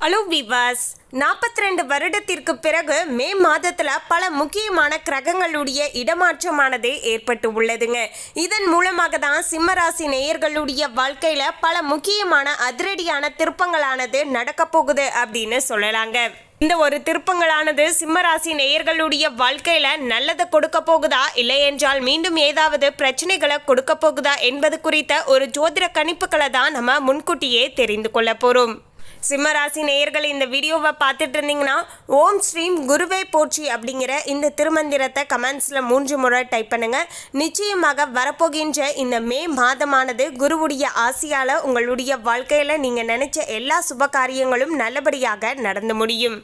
Hello விவாஸ் நாற்பத்தி ரெண்டு வருடத்திற்கு பிறகு மே மாதத்தில் பல முக்கியமான கிரகங்களுடைய இடமாற்றமானது ஏற்பட்டு உள்ளதுங்க. இதன் மூலமாக தான் சிம்மராசி நேயர்களுடைய வாழ்க்கையில் பல முக்கியமான அதிரடியான திருப்பங்களானது நடக்கப் போகுது அப்படின்னு சொல்லலாங்க. இந்த ஒரு திருப்பங்களானது சிம்மராசி நேயர்களுடைய வாழ்க்கையில நல்லதை கொடுக்க போகுதா இல்லை என்றால் மீண்டும் ஏதாவது பிரச்சனைகளை கொடுக்க போகுதா என்பது குறித்த ஒரு ஜோதிட கணிப்புகளை தான் நம்ம முன்கூட்டியே தெரிந்து கொள்ள போறோம். சிம்மராசி நேயர்கள் இந்த வீடியோவை பார்த்துட்டு இருந்தீங்கன்னா ஓம் ஸ்ரீம் குருவே போற்றி அப்படிங்கிற இந்த திருமந்திரத்தை கமெண்ட்ஸில் மூன்று முறை டைப் பண்ணுங்க. நிச்சயமாக வரப்போகின்ற இந்த மே மாதமானது குருவுடைய ஆசையால் உங்களுடைய வாழ்க்கையில் நீங்கள் நினைச்ச எல்லா சுப காரியங்களும் நல்லபடியாக நடந்து முடியும்.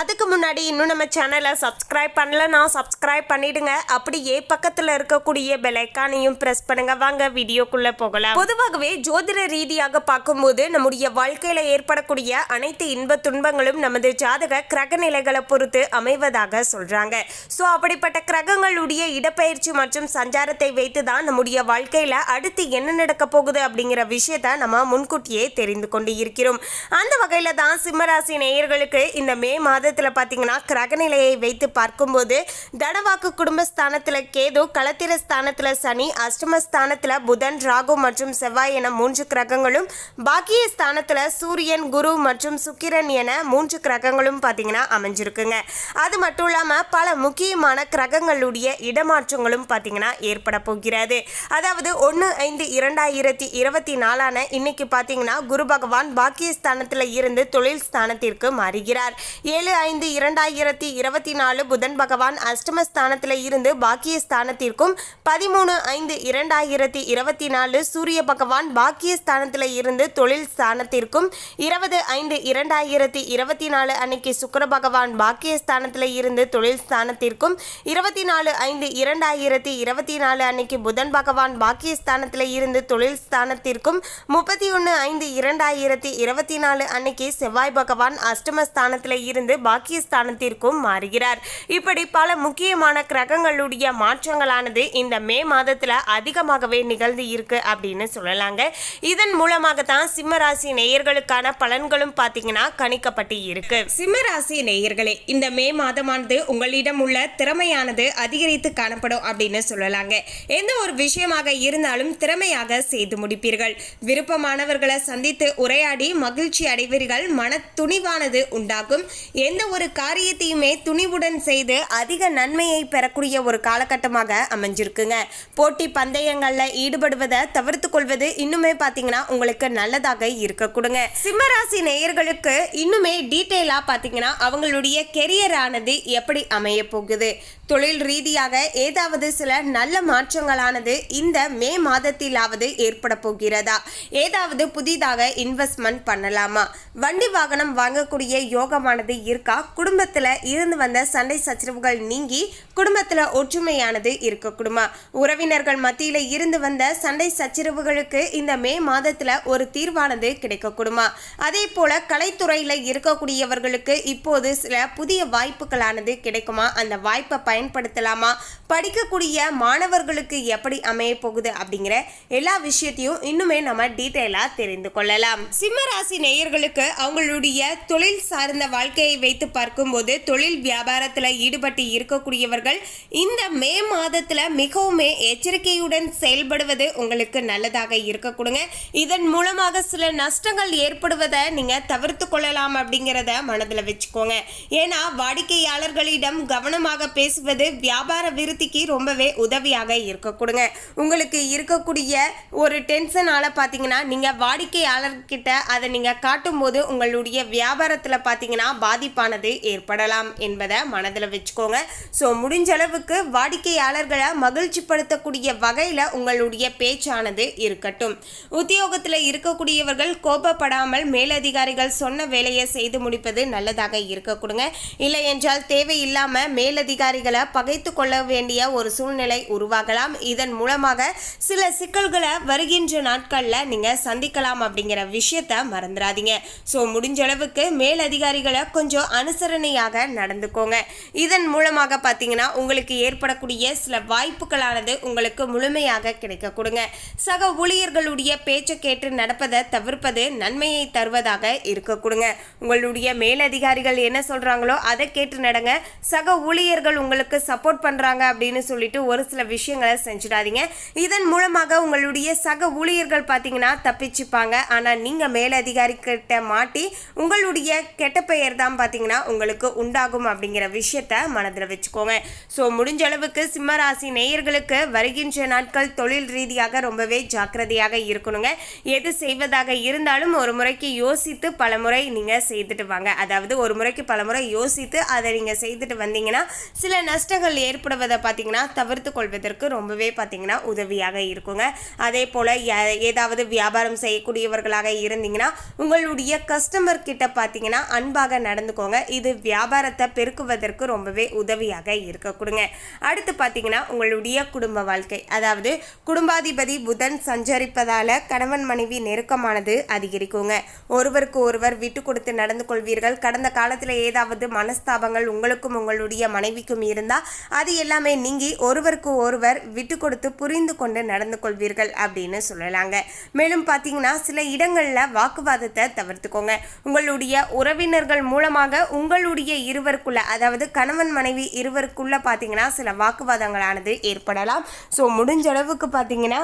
அதுக்கு முன்னாடி இன்னும் நம்ம சேனலை சப்ஸ்கிரைப் பண்ணலன்னா சப்ஸ்கிரைப் பண்ணிடுங்க. அப்படியே பக்கத்தில் இருக்கக்கூடிய பெலைக்கானையும் ப்ரெஸ் பண்ணுங்க. வாங்க வீடியோக்குள்ள போகலாம். பொதுவாகவே ஜோதிட ரீதியாக பார்க்கும்போது நம்முடைய வாழ்க்கையில ஏற்படக்கூடிய அனைத்து இன்ப துன்பங்களும் நமது ஜாதக கிரக நிலைகளை பொறுத்து அமைவதாக சொல்றாங்க. ஸோ அப்படிப்பட்ட கிரகங்களுடைய இடப்பெயர்ச்சி மற்றும் சஞ்சாரத்தை வைத்து தான் நம்முடைய வாழ்க்கையில அடுத்து என்ன நடக்க போகுது அப்படிங்கிற விஷயத்த நம்ம முன்கூட்டியே தெரிந்து கொண்டு இருக்கிறோம் அந்த வகையில தான் சிம்மராசி நேயர்களுக்கு இந்த மே மாதம் மாதத்தில் பார்த்தீங்கன்னா கிரகநிலையை வைத்து பார்க்கும்போது தனவாக்கு குடும்பஸ்தானத்தில் கேது களத்திர ஸ்தானத்தில் சனி அஷ்டம ஸ்தானத்தில் புதன் ராகு மற்றும் செவ்வாய் என மூன்று கிரகங்களும் பாக்கிய ஸ்தானத்தில் சூரியன் குரு மற்றும் சுக்கிரன் என மூன்று கிரகங்களும் பார்த்தீங்கன்னா அமைஞ்சிருக்குங்க. அது மட்டும் இல்லாமல் பல முக்கியமான கிரகங்களுடைய இடமாற்றங்களும் பார்த்தீங்கன்னா ஏற்பட போகிறது. அதாவது ஒன்று ஐந்து இரண்டாயிரத்தி இருபத்தி நாலான இன்னைக்கு பார்த்தீங்கன்னா குரு பகவான் பாக்கிய ஸ்தானத்தில் இருந்து தொழில் ஸ்தானத்திற்கு மாறுகிறார். ஏழு ஐந்து இரண்டாயிரத்தி இருபத்தி நாலு புதன் பகவான் அஷ்டமஸ்தானத்தில் இருந்து பாக்கிய ஸ்தானத்திற்கும் பதிமூணு ஐந்து இரண்டாயிரத்தி இருபத்தி நாலு சூரிய பகவான் பாக்கிய ஸ்தானத்தில் இருந்து தொழில் ஸ்தானத்திற்கும் இருபது ஐந்து இரண்டாயிரத்தி இருபத்தி நாலு அன்னைக்கு சுக்கர பகவான் பாக்கிய ஸ்தானத்தில் இருந்து தொழில் ஸ்தானத்திற்கும் இருபத்தி நாலு ஐந்து இரண்டாயிரத்தி இருபத்தி நாலு அன்னைக்கு புதன் பகவான் பாக்கிய ஸ்தானத்தில் இருந்து தொழில் ஸ்தானத்திற்கும் முப்பத்தி ஒன்று ஐந்து இரண்டாயிரத்தி இருபத்தி நாலு அன்னைக்கு செவ்வாய் பகவான் அஷ்டமஸ்தானத்தில் இருந்து பாக்கியஸ்தானத்திற்கும் மாறுகிறார். இப்படி பல முக்கியமான கிரகங்களுடைய மாற்றங்களானது இந்த மே மாதத்துல அதிகமாகவே நிகழ்ந்து இருக்கு அப்படின்னு சொல்லலாங்க. இதன் மூலமாக தான் சிம்மராசி நேயர்களுக்கான பலன்களும் பார்த்தீங்கன்னா கணிக்கப்பட்டு இருக்கு. சிம்மராசி நேயர்களே இந்த மே மாதமானது உங்களிடம் உள்ள திறமையானது அதிகரித்து காணப்படும் அப்படின்னு சொல்லலாங்க. எந்த ஒரு விஷயமாக இருந்தாலும் திறமையாக செய்து முடிப்பீர்கள். விருப்பமானவர்களை சந்தித்து உரையாடி மகிழ்ச்சி அடைவீர்கள். மன துணிவானது உண்டாகும். எந்த ஒரு காரியத்தையுமே துணிவுடன் செய்து அதிக நன்மையை பெறக்கூடிய ஒரு காலகட்டமாக அமைஞ்சிருக்குங்க. போட்டி பந்தயங்களில் ஈடுபடுவதை தவிர்த்து கொள்வது இன்னுமே பார்த்தீங்கன்னா உங்களுக்கு நல்லதாக இருக்கக்கூடுங்க சிம்மராசி நேயர்களுக்கு இன்னுமே டீட்டெயிலாக பார்த்தீங்கன்னா அவங்களுடைய கெரியரானது எப்படி அமைய போகுது? தொழில் ரீதியாக ஏதாவது சில நல்ல மாற்றங்களானது இந்த மே மாதத்திலாவது ஏற்பட போகிறதா? ஏதாவது புதிதாக இன்வெஸ்ட்மெண்ட் பண்ணலாமா? வண்டி வாகனம் வாங்கக்கூடிய யோகமானது இருக்கா? குடும்பத்தில் இருந்து வந்த சண்டை சச்சரவுகள் நீங்கி குடும்பத்தில் ஒற்றுமையானது இருக்கக்கூடுமா உறவினர்கள் மத்தியில் இருந்து வந்த சண்டை சச்சரவுகளுக்கு இந்த மே மாதத்தில் ஒரு தீர்வானது கிடைக்கக்கூடுமா அதே போல கலைத்துறையில் இருக்கக்கூடியவர்களுக்கு இப்போது சில புதிய வாய்ப்புகளானது கிடைக்குமா? அந்த வாய்ப்பை பயன்படுத்தலாமா? படிக்கக்கூடிய மாணவர்களுக்கு எப்படி அமைய போகுது அப்படிங்கிற எல்லா விஷயத்தையும் இன்னுமே நம்ம டீட்டெயிலாக தெரிந்து கொள்ளலாம். சிம்மராசி நேயர்களுக்கு அவங்களுடைய தொழில் சார்ந்த வாழ்க்கையை வைத்து பார்க்கும்போது தொழில் வியாபாரத்தில் ஈடுபட்டு இருக்கக்கூடியவர்கள் இந்த மே மாதத்தில் மிகவுமே எச்சரிக்கையுடன் செயல்படுவது உங்களுக்கு நல்லதாக இருக்கக்கூடுங்க இதன் மூலமாக சில நஷ்டங்கள் ஏற்படுவதை நீங்கள் தவிர்த்து கொள்ளலாம் அப்படிங்கிறத மனதில் வச்சுக்கோங்க. ஏன்னா வாடிக்கையாளர்களிடம் கவனமாக பேசுவது வியாபார விருத்திக்கு ரொம்பவே உதவியாக இருக்கக்கூடுங்க உங்களுக்கு இருக்கக்கூடிய ஒரு டென்ஷனால் பார்த்தீங்கன்னா நீங்கள் வாடிக்கையாளர்கிட்ட அதை நீங்கள் காட்டும்போது உங்களுடைய வியாபாரத்தில் பார்த்தீங்கன்னா பாதிப்பு பாதிப்பானது ஏற்படலாம் என்பதை மனதில் வச்சுக்கோங்க. ஸோ முடிஞ்ச அளவுக்கு வாடிக்கையாளர்களை மகிழ்ச்சிப்படுத்தக்கூடிய வகையில் உங்களுடைய பேச்சானது இருக்கட்டும். உத்தியோகத்தில் இருக்கக்கூடியவர்கள் கோபப்படாமல் மேலதிகாரிகள் சொன்ன வேலையை செய்து முடிப்பது நல்லதாக இருக்க கொடுங்க. இல்லை என்றால் தேவையில்லாமல் மேலதிகாரிகளை பகைத்து கொள்ள வேண்டிய ஒரு சூழ்நிலை உருவாகலாம். இதன் மூலமாக சில சிக்கல்களை வருகின்ற நாட்களில் நீங்கள் சந்திக்கலாம் அப்படிங்கிற விஷயத்த மறந்துடாதீங்க ஸோ முடிஞ்ச அளவுக்கு மேலதிகாரிகளை கொஞ்சம் கொஞ்சம் அனுசரணையாக நடந்துக்கோங்க. இதன் மூலமாக பார்த்தீங்கன்னா உங்களுக்கு ஏற்படக்கூடிய சில வாய்ப்புகளானது உங்களுக்கு முழுமையாக கிடைக்க கொடுங்க. சக ஊழியர்களுடைய பேச்சை கேட்டு நடப்பதை தவிர்ப்பது நன்மையை தருவதாக இருக்க கொடுங்க. உங்களுடைய மேலதிகாரிகள் என்ன சொல்றாங்களோ அதை கேட்டு நடங்க. சக ஊழியர்கள் உங்களுக்கு சப்போர்ட் பண்றாங்க அப்படின்னு சொல்லிட்டு ஒரு சில விஷயங்களை செஞ்சிடாதீங்க. இதன் மூலமாக உங்களுடைய சக ஊழியர்கள் பார்த்தீங்கன்னா தப்பிச்சுப்பாங்க. ஆனால் நீங்கள் மேலதிகாரி கிட்ட மாட்டி உங்களுடைய கெட்ட பெயர் தான் பார்த்தீங்கன்னா உங்களுக்கு உண்டாகும் அப்படிங்கிற விஷயத்த மனதில் வச்சுக்கோங்க. ஸோ முடிஞ்ச அளவுக்கு சிம்மராசி நேயர்களுக்கு வருகின்ற நாட்கள் தொழில் ரீதியாக ரொம்பவே ஜாக்கிரதையாக இருக்கணுங்க. எது செய்வதாக இருந்தாலும் ஒரு முறைக்கு யோசித்து பல முறை நீங்கள் செய்துட்டு வாங்க. அதாவது ஒரு முறைக்கு பல முறை யோசித்து அதை நீங்கள் செய்துட்டு வந்தீங்கன்னா சில நஷ்டங்கள் ஏற்படுவதை பார்த்தீங்கன்னா தவிர்த்து கொள்வதற்கு ரொம்பவே பார்த்தீங்கன்னா உதவியாக இருக்குங்க. அதே போல் ஏதாவது வியாபாரம் செய்யக்கூடியவர்களாக இருந்தீங்கன்னா உங்களுடைய கஸ்டமர் கிட்ட பார்த்தீங்கன்னா அன்பாக நடந்து நடந்துக்கோங்க இது வியாபாரத்தை பெருக்குவதற்கு ரொம்பவே உதவியாக இருக்க கொடுங்க. அடுத்து பார்த்தீங்கன்னா உங்களுடைய குடும்ப வாழ்க்கை. அதாவது குடும்பாதிபதி புதன் சஞ்சரிப்பதால கணவன் மனைவி நெருக்கமானது அதிகரிக்குங்க. ஒருவருக்கு ஒருவர் விட்டு கொடுத்து நடந்து கொள்வீர்கள். கடந்த காலத்தில் ஏதாவது மனஸ்தாபங்கள் உங்களுக்கும் உங்களுடைய மனைவிக்கும் இருந்தால் அது எல்லாமே நீங்கி ஒருவருக்கு ஒருவர் விட்டு கொடுத்து புரிந்து கொண்டு நடந்து கொள்வீர்கள் அப்படின்னு சொல்லலாங்க. மேலும் பார்த்தீங்கன்னா சில இடங்களில் வாக்குவாதத்தை தவிர்த்துக்கோங்க. உங்களுடைய உறவினர்கள் மூலமாக உங்களுடைய இருவருக்குள்ள அதாவது கணவன் மனைவி இருவருக்குள்ள பார்த்தீங்கன்னா சில வாக்குவாதங்களானது ஏற்படலாம். ஸோ முடிஞ்ச அளவுக்கு பார்த்தீங்கன்னா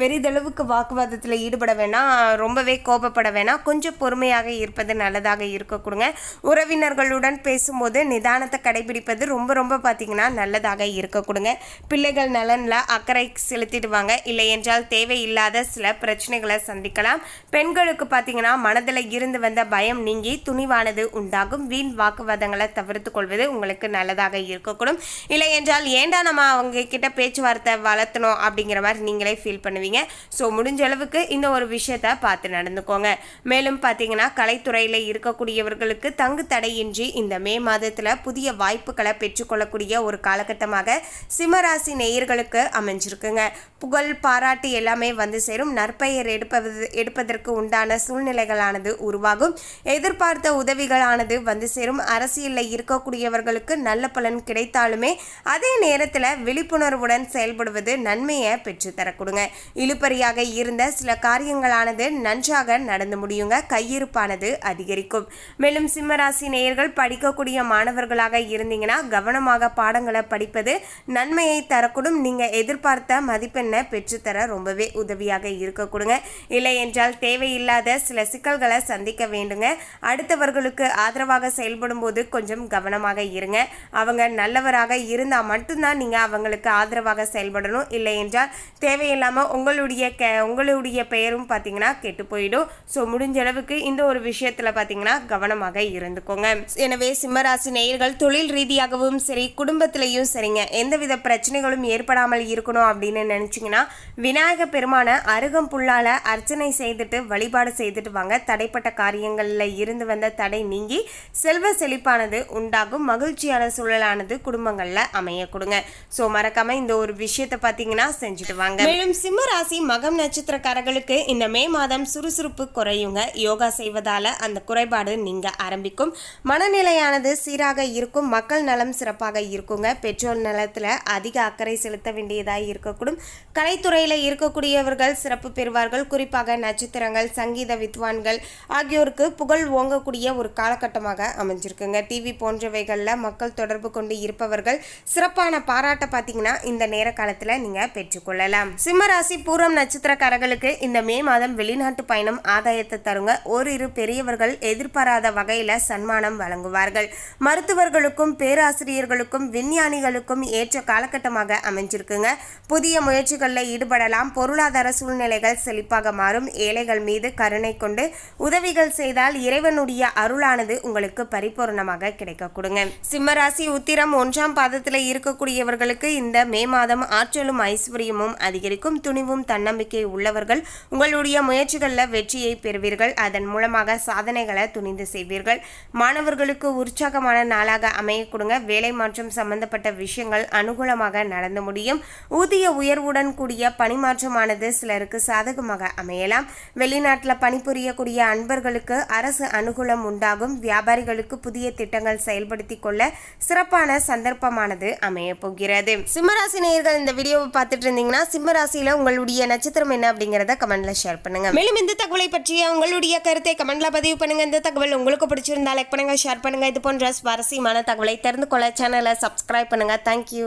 பெரிதளவுக்கு வாக்குவாதத்தில் ஈடுபட வேணாம் ரொம்பவே கோபப்பட வேணாம் கொஞ்சம் பொறுமையாக இருப்பது நல்லதாக இருக்க கொடுங்க. உறவினர்களுடன் பேசும்போது நிதானத்தை கடைபிடிப்பது ரொம்ப ரொம்ப பார்த்தீங்கன்னா நல்லதாக இருக்க கொடுங்க. பிள்ளைகள் நலனில் அக்கறை செலுத்திடுவாங்க. இல்லை என்றால் தேவையில்லாத சில பிரச்சனைகளை சந்திக்கலாம். பெண்களுக்கு பார்த்தீங்கன்னா மனதில் இருந்து வந்த பயம் நீங்கி துணிவானது உண்டாகும். வீண் வாக்குவாதங்களை தவிர்த்து கொள்வது உங்களுக்கு நல்லதாக இருக்கக்கூடும். இல்லை என்றால் ஏண்டா நம்ம அவங்க கிட்ட பேச்சுவார்த்தை வளர்த்தணும்? அப்படிங்கிற மாதிரி நீங்களே ஃபீல் பண்ணுவீங்க. ஸோ முடிஞ்ச அளவுக்கு இந்த ஒரு விஷயத்த பார்த்து நடந்துக்கோங்க. மேலும் பார்த்தீங்கன்னா கலைத்துறையில் இருக்கக்கூடியவர்களுக்கு தங்கு தடையின்றி இந்த மே மாதத்தில் புதிய வாய்ப்புகளை பெற்றுக்கொள்ளக்கூடிய ஒரு காலகட்டமாக சிம்மராசி நேயர்களுக்கு அமைஞ்சிருக்குங்க. புகழ் பாராட்டு எல்லாமே வந்து சேரும். நற்பெயர் எடுப்பது எடுப்பதற்கு உண்டான சூழ்நிலைகளானது உருவாகும். எதிர்பார்த்த உதவிகளானது வந்து சேரும். அரசியலில் இருக்கக்கூடியவர்களுக்கு நல்ல பலன் கிடைத்தாலுமே அதே நேரத்தில் விழிப்புணர்வுடன் செயல்படுவது நன்மையை பெற்று கொடுங்க இழுபறியாக இருந்த சில காரியங்களானது நன்றாக நடந்து முடியுங்க. கையிருப்பானது அதிகரிக்கும். மேலும் சிம்மராசி நேயர்கள் படிக்கக்கூடிய மாணவர்களாக இருந்தீங்கன்னா கவனமாக பாடங்களை படிப்பது நன்மையை தரக்கூடும். நீங்கள் எதிர்பார்த்த மதிப்பெண்ணை பெற்றுத்தர ரொம்பவே உதவியாக இருக்கக்கூடுங்க. இல்லை என்றால் தேவையில்லாத சில சிக்கல்களை சந்திக்க வேண்டுங்க. அடுத்தவர்களுக்கு ஆதரவாக செயல்படும் போது கொஞ்சம் கவனமாக இருங்க. அவங்க நல்லவராக இருந்தால் மட்டும்தான் நீங்கள் அவங்களுக்கு ஆதரவாக செயல்படணும். இல்லை என்றால் தேவையில்லாமல் உங்களுடைய க உங்களுடைய பெயரும் பார்த்தீங்கன்னா கெட்டு போயிடும். ஸோ முடிஞ்ச அளவுக்கு இந்த ஒரு விஷயத்தில் பார்த்தீங்கன்னா கவனமாக இருந்துக்கோங்க. எனவே சிம்மராசி நேயர்கள் தொழில் ரீதியாகவும் சரி குடும்பத்திலையும் சரிங்க. எந்தவித பிரச்சனைகளும் ஏற்படாமல் இருக்கணும் அப்படின்னு நினச்சிங்கன்னா விநாயக பெருமான அருகம்புல்லால அர்ச்சனை செய்துட்டு வழிபாடு செய்துட்டு வாங்க. தடைப்பட்ட காரியங்களில் இருந்து வந்த தடை நீங்கி செல்வ செழிப்பானது உண்டாகும் மகிழ்ச்சியான சூழலானது குடும்பங்களில் அமைய கொடுங்க. ஸோ மறக்காம இந்த ஒரு விஷயத்தை பார்த்தீங்கன்னா செஞ்சுட்டு வாங்க. மேலும் சிம்ம ராசி மகம் நட்சத்திரக்காரர்களுக்கு இந்த மே மாதம் சுறுசுறுப்பு குறையுங்க. யோகா செய்வதால அந்த குறைபாடு நீங்க ஆரம்பிக்கும். மனநிலையானது சீராக இருக்கும். மக்கள் நலம் சிறப்பாக இருக்குங்க. பெற்றோர் நலத்தில் அதிக அக்கறை செலுத்த வேண்டியதாக இருக்கக்கூடும். கலைத்துறையில் இருக்கக்கூடியவர்கள் சிறப்பு பெறுவார்கள். குறிப்பாக நட்சத்திரங்கள் சங்கீத வித்வான்கள் ஆகியோருக்கு புகழ் ஓங்கக்கூடிய ஒரு காலகட்டமாக அமைஞ்சிருக்குங்க. டிவி போன்றவைகளில் மக்கள் தொடர்பு கொண்டு இருப்பவர்கள் சிறப்பான பாராட்டை பார்த்தீங்கன்னா இந்த நேர காலத்தில் நீங்கள் பெற்றுக்கொள்ளலாம் சிம்மராசி பூரம் நட்சத்திரக்காரர்களுக்கு இந்த மே மாதம் வெளிநாட்டு பயணம் ஆதாயத்தை தருங்க. ஓரிரு பெரியவர்கள் எதிர்பாராத வகையில் சன்மானம் வழங்குவார்கள். மருத்துவர்களுக்கும் பேராசிரியர்களுக்கும் விஞ்ஞானிகளுக்கும் ஏற்ற காலகட்டமாக அமைஞ்சிருக்குங்க. புதிய முயற்சிகளில் ஈடுபடலாம். பொருளாதார சூழ்நிலைகள் செழிப்பாக மாறும். ஏழைகள் மீது கருணை கொண்டு உதவிகள் செய்தால் இறைவனுடைய அருளானது உங்கள் உங்களுக்கு பரிபூர்ணமாக கிடைக்க கொடுங்க. சிம்மராசி உத்திரம் ஒன்றாம் பாதத்தில் இருக்கக்கூடியவர்களுக்கு இந்த மே மாதம் ஆற்றலும் ஐஸ்வர்யமும் அதிகரிக்கும். துணிவும் தன்னம்பிக்கை உள்ளவர்கள் உங்களுடைய முயற்சிகளில் வெற்றியை பெறுவீர்கள். அதன் மூலமாக சாதனைகளை துணிந்து செய்வீர்கள். மாணவர்களுக்கு உற்சாகமான நாளாக அமைய கொடுங்க. வேலை மாற்றம் சம்பந்தப்பட்ட விஷயங்கள் அனுகூலமாக நடந்து முடியும். ஊதிய உயர்வுடன் கூடிய பணிமாற்றமானது சிலருக்கு சாதகமாக அமையலாம். வெளிநாட்டில் பணிபுரியக்கூடிய அன்பர்களுக்கு அரசு அனுகூலம் உண்டாகும். வியாபார வியாபாரிகளுக்கு புதிய திட்டங்கள் செயல்படுத்தி கொள்ள சிறப்பான சந்தர்ப்பமானது அமைய போகிறது. சிம்மராசி நேயர்கள் இந்த வீடியோவை பார்த்துட்டு இருந்தீங்கன்னா சிம்மராசியில உங்களுடைய நட்சத்திரம் என்ன அப்படிங்கறத கமெண்ட்ல ஷேர் பண்ணுங்க. மேலும் இந்த தகவலை பற்றிய உங்களுடைய கருத்தை கமெண்ட்ல பதிவு பண்ணுங்க. இந்த தகவல் உங்களுக்கு பிடிச்சிருந்தா லைக் பண்ணுங்க ஷேர் பண்ணுங்க. இது போன்ற சுவாரஸ்யமான தகவலை தெரிந்து கொள்ள சேனலை சப்ஸ்கிரைப் பண்ணுங்க. தேங்க்யூ